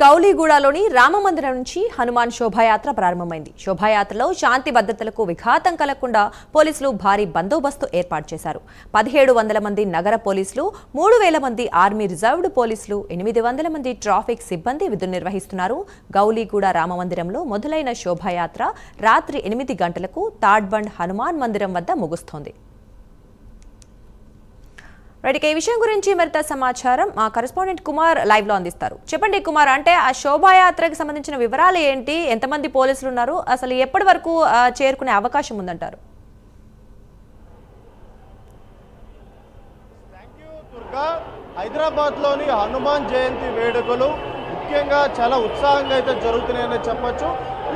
గౌలీగూడలోని రామమందిరం నుంచి హనుమాన్ శోభాయాత్ర ప్రారంభమైంది. శోభాయాత్రలో శాంతి భద్రతలకు విఘాతం కలగకుండా పోలీసులు భారీ బందోబస్తు ఏర్పాటు చేశారు. పదిహేడు వందల మంది నగర పోలీసులు మూడు వేల మంది ఆర్మీ రిజర్వ్డ్ పోలీసులు ఎనిమిది వందల మంది ట్రాఫిక్ సిబ్బంది విధులు నిర్వహిస్తున్నారు గౌలీగూడ రామమందిరంలో మొదలైన శోభాయాత్ర రాత్రి ఎనిమిది గంటలకు తాడ్బండ్ హనుమాన్ మందిరం వద్ద ముగుస్తోంది. రైట్ ఇక ఈ విషయం గురించి మరింత సమాచారం మా కరెస్పాండెంట్ కుమార్ లైవ్లో అందిస్తారు. చెప్పండి కుమార్ అంటే ఆ శోభాయాత్రకు సంబంధించిన వివరాలు ఏంటి? ఎంతమంది పోలీసులు ఉన్నారు? అసలు ఎప్పటి వరకు చేరుకునే అవకాశం ఉందంటారు? థ్యాంక్ హైదరాబాద్లోని హనుమాన్ జయంతి వేడుకలు ముఖ్యంగా చాలా ఉత్సాహంగా అయితే జరుగుతున్నాయని చెప్పొచ్చు.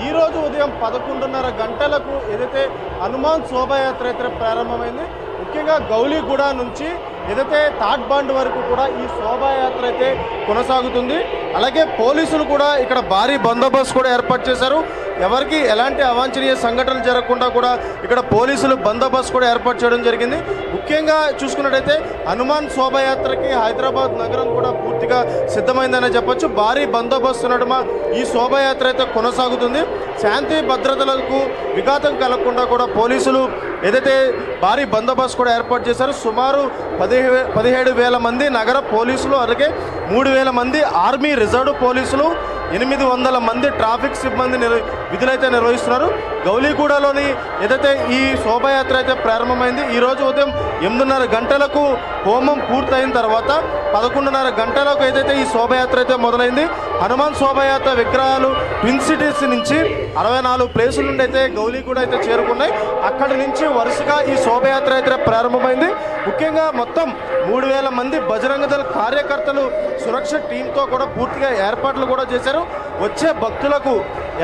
ఈ రోజు ఉదయం పదకొండున్నర గంటలకు ఏదైతే హనుమాన్ శోభాయాత్ర అయితే ప్రారంభమైంది ముఖ్యంగా గౌలీగూడ నుంచి ఏదైతే థాట్ బాండ్ వరకు కూడా ఈ శోభాయాత్ర అయితే కొనసాగుతుంది. అలాగే పోలీసులు కూడా ఇక్కడ భారీ బందోబస్తు కూడా ఏర్పాటు చేశారు. ఎవరికి ఎలాంటి అవాంఛనీయ సంఘటనలు జరగకుండా కూడా ఇక్కడ పోలీసులు బందోబస్తు కూడా ఏర్పాటు చేయడం జరిగింది. ముఖ్యంగా చూసుకున్నట్టయితే హనుమాన్ శోభాయాత్రకి హైదరాబాద్ నగరం కూడా పూర్తిగా సిద్ధమైందనే చెప్పొచ్చు. భారీ బందోబస్తు నడుమ ఈ శోభాయాత్ర అయితే కొనసాగుతుంది. శాంతి భద్రతలకు విఘాతం కలగకుండా కూడా పోలీసులు ఏదైతే భారీ బందోబస్తు కూడా ఏర్పాటు చేశారు సుమారు పదిహే పదిహేడు వేల మంది నగర పోలీసులు అలాగే మూడు వేల మంది ఆర్మీ రిజర్వ్ పోలీసులు ఎనిమిది వందల మంది ట్రాఫిక్ సిబ్బంది నిర్ విధులైతే నిర్వహిస్తున్నారు. గౌలీగూడలోని ఏదైతే ఈ శోభాయాత్ర అయితే ప్రారంభమైంది ఈ రోజు ఉదయం ఎనిమిదిన్నర గంటలకు హోమం పూర్తయిన తర్వాత పదకొండున్నర గంటలకు ఏదైతే ఈ శోభాయాత్ర అయితే మొదలైంది హనుమాన్ శోభాయాత్ర విగ్రహాలు ట్విన్ సిటీస్ నుంచి అరవై నాలుగు ప్లేసుల నుండి అయితే గౌలీగూడ అయితే చేరుకున్నాయి. అక్కడి నుంచి వరుసగా ఈ శోభయాత్ర అయితే ప్రారంభమైంది. ముఖ్యంగా మొత్తం మూడు వేల మంది బజరంగ దళ కార్యకర్తలు సురక్ష టీంతో కూడా పూర్తిగా ఏర్పాట్లు కూడా చేశారు. వచ్చే భక్తులకు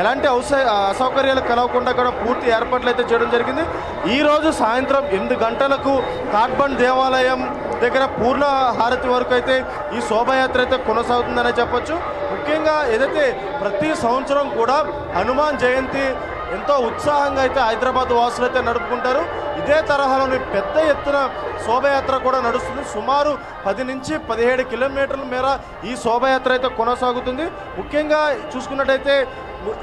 ఎలాంటి అవస అసౌకర్యాలు కలగకుండా కూడా పూర్తి ఏర్పాట్లు అయితే చేయడం జరిగింది. ఈరోజు సాయంత్రం ఎనిమిది గంటలకు కాట్బండ్ దేవాలయం దగ్గర పూర్ణ హారతి వరకు అయితే ఈ శోభాయాత్ర అయితే కొనసాగుతుందనే చెప్పొచ్చు. ముఖ్యంగా ఏదైతే ప్రతి సంవత్సరం కూడా హనుమాన్ జయంతి ఎంతో ఉత్సాహంగా అయితే హైదరాబాద్ వాసులు అయితే నడుపుకుంటారు. ఇదే తరహాలోని పెద్ద ఎత్తున శోభయాత్ర కూడా నడుస్తుంది. సుమారు పది నుంచి పదిహేడు కిలోమీటర్ల మేర ఈ శోభయాత్ర అయితే కొనసాగుతుంది. ముఖ్యంగా చూసుకున్నట్టయితే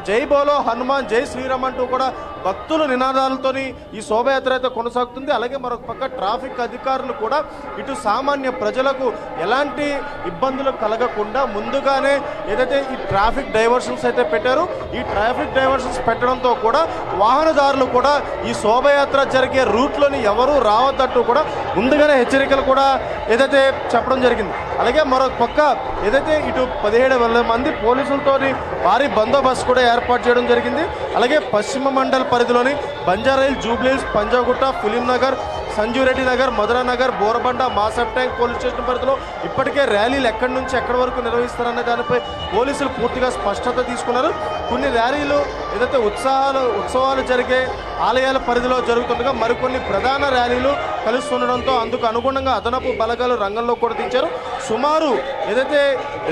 జై బోలో హనుమాన్ జై శ్రీరామ్ అంటూ కూడా భక్తుల నినాదాలతోని ఈ శోభయాత్ర అయితే కొనసాగుతుంది. అలాగే మరొక పక్క ట్రాఫిక్ అధికారులు కూడా ఇటు సామాన్య ప్రజలకు ఎలాంటి ఇబ్బందులు కలగకుండా ముందుగానే ఏదైతే ఈ ట్రాఫిక్ డైవర్షన్స్ అయితే పెట్టారు ఈ ట్రాఫిక్ డైవర్షన్స్ పెట్టడంతో కూడా వాహనదారులు కూడా ఈ శోభయాత్ర జరిగే రూట్లోని ఎవరు రావద్దట్టు కూడా ముందుగానే హెచ్చరికలు కూడా ఏదైతే చెప్పడం జరిగింది. అలాగే మరొక పక్క ఏదైతే ఇటు పదిహేడు వేల మంది పోలీసులతోని భారీ బందోబస్తు కూడా ఏర్పాటు చేయడం జరిగింది. అలాగే పశ్చిమ మండల్ పరిధిలోని బంజారాయిల్ జూబ్లీస్ Panjagutta film Nagar Sanjeeva Reddy Nagar Madhura Nagar Borabanda Masab tank police station పరిధిలో ఇప్పటికే ర్యాలీలు ఎక్కడి నుంచి ఎక్కడి వరకు నిర్వహిస్తారనే దానిపై పోలీసులు పూర్తిగా స్పష్టత తీసుకున్నారు. కొన్ని ర్యాలీలు ఏదైతే ఉత్సాహాలు ఉత్సవాలు జరిగే ఆలయాల పరిధిలో జరుగుతుండగా మరికొన్ని ప్రధాన ర్యాలీలు కలుస్తుండడంతో అందుకు అనుగుణంగా అదనపు బలగాలు రంగంలో కూడా దించారు. సుమారు ఏదైతే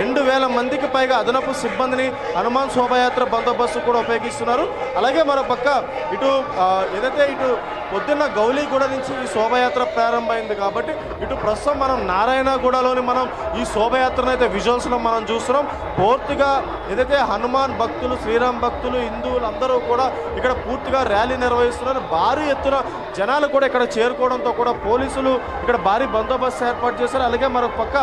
రెండు వేల మందికి పైగా అదనపు సిబ్బందిని హనుమాన్ శోభాయాత్ర బందోబస్తు కూడా ఉపయోగిస్తున్నారు. అలాగే మరో పక్క ఇటు ఏదైతే ఇటు పొద్దున్న గౌలీగూడ నుంచి ఈ శోభయాత్ర ప్రారంభమైంది కాబట్టి ఇటు ప్రస్తుతం మనం నారాయణగూడలోని మనం ఈ శోభయాత్రను అయితే విజువల్స్లో మనం చూస్తున్నాం. పూర్తిగా ఏదైతే హనుమాన్ భక్తులు శ్రీరామ్ భక్తులు హిందువులు అందరూ కూడా ఇక్కడ పూర్తిగా ర్యాలీ నిర్వహిస్తున్నారు. భారీ ఎత్తున జనాలు కూడా ఇక్కడ చేరుకోవడంతో కూడా పోలీసులు ఇక్కడ భారీ బందోబస్తు ఏర్పాటు చేశారు. అలాగే మరొక పక్క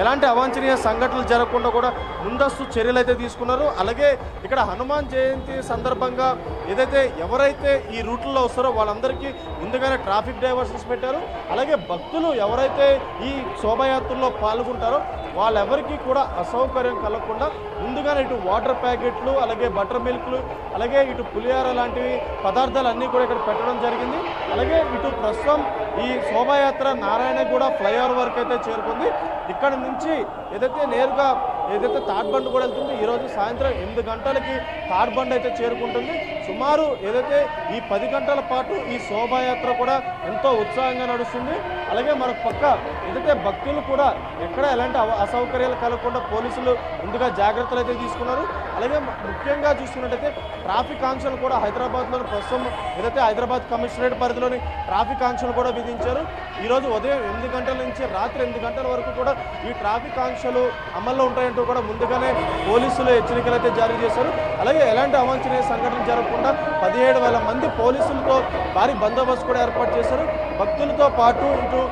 ఎలాంటి అవాంఛనీయ సంఘటనలు జరగకుండా కూడా ముందస్తు చర్యలు అయితే తీసుకున్నారు. అలాగే ఇక్కడ హనుమాన్ జయంతి సందర్భంగా ఏదైతే ఎవరైతే ఈ రూట్లో వస్తారో వాళ్ళందరికీ ముందుగానే ట్రాఫిక్ డైవర్షన్స్ పెట్టారు. అలాగే భక్తులు ఎవరైతే ఈ శోభయాత్రలో పాల్గొంటారో వాళ్ళెవరికి కూడా అసౌకర్యం కలగకుండా ముందుగానే ఇటు వాటర్ ప్యాకెట్లు అలాగే బటర్ మిల్క్లు అలాగే ఇటు పులిహార లాంటివి పదార్థాలు అన్నీ కూడా ఇక్కడ పెట్టడం జరిగింది. అలాగే ఇటు ప్రస్తుతం ఈ శోభాయాత్ర నారాయణగూడ ఫ్లైఓవర్ వరకు అయితే చేరుకుంది. ఇక్కడ నుంచి ఏదైతే నేరుగా ఏదైతే తాడ్బండ్ కూడా వెళ్తుంది ఈరోజు సాయంత్రం ఎనిమిది గంటలకి తాడ్బండ్ అయితే చేరుకుంటుంది. సుమారు ఏదైతే ఈ పది గంటల పాటు ఈ శోభాయాత్ర కూడా ఎంతో ఉత్సాహంగా నడుస్తుంది. అలాగే మన పక్క ఏదైతే భక్తులు కూడా ఎక్కడ ఎలాంటి అవ- అసౌకర్యాలు కలగకుండా పోలీసులు ముందుగా జాగ్రత్తలు అయితే తీసుకున్నారు. అలాగే ముఖ్యంగా చూసుకున్నట్టయితే ట్రాఫిక్ ఆంక్షలు కూడా హైదరాబాద్లోని ప్రస్తుతం ఏదైతే హైదరాబాద్ కమిషనరేట్ పరిధిలోని ట్రాఫిక్ ఆంక్షలు కూడా విధించారు. ఈరోజు ఉదయం ఎనిమిది గంటల నుంచి రాత్రి ఎనిమిది గంటల వరకు కూడా ఈ ట్రాఫిక్ ఆంక్షలు అమల్లో ఉంటాయంటూ కూడా ముందుగానే పోలీసులు హెచ్చరికలు అయితే జారీ చేశారు. అలాగే ఎలాంటి అవాంఛనీయ సంఘటనలు జరగకుండా పదిహేడు వేల మంది పోలీసులతో భారీ బందోబస్తు కూడా ఏర్పాటు చేశారు. భక్తులతో పాటు ఇటు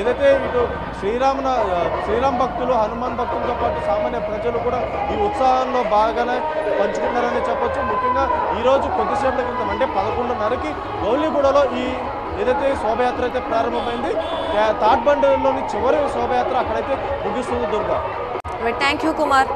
ఏదైతే ఇటు శ్రీరామ శ్రీరామ్ భక్తులు హనుమాన్ భక్తులతో పాటు సామాన్య ప్రజలు కూడా ఈ ఉత్సాహంలో బాగానే పంచుకున్నారని చెప్పొచ్చు. ముఖ్యంగా ఈరోజు కొద్దిసేపటి క్రితం అంటే పదకొండున్నరకి గౌలిగూడలో ఈ ఏదైతే శోభయాత్ర అయితే ప్రారంభమైంది తాట్బండలోని చివరి శోభయాత్ర అక్కడైతే ముగిస్తుంది దుర్గా. Thank you Kumar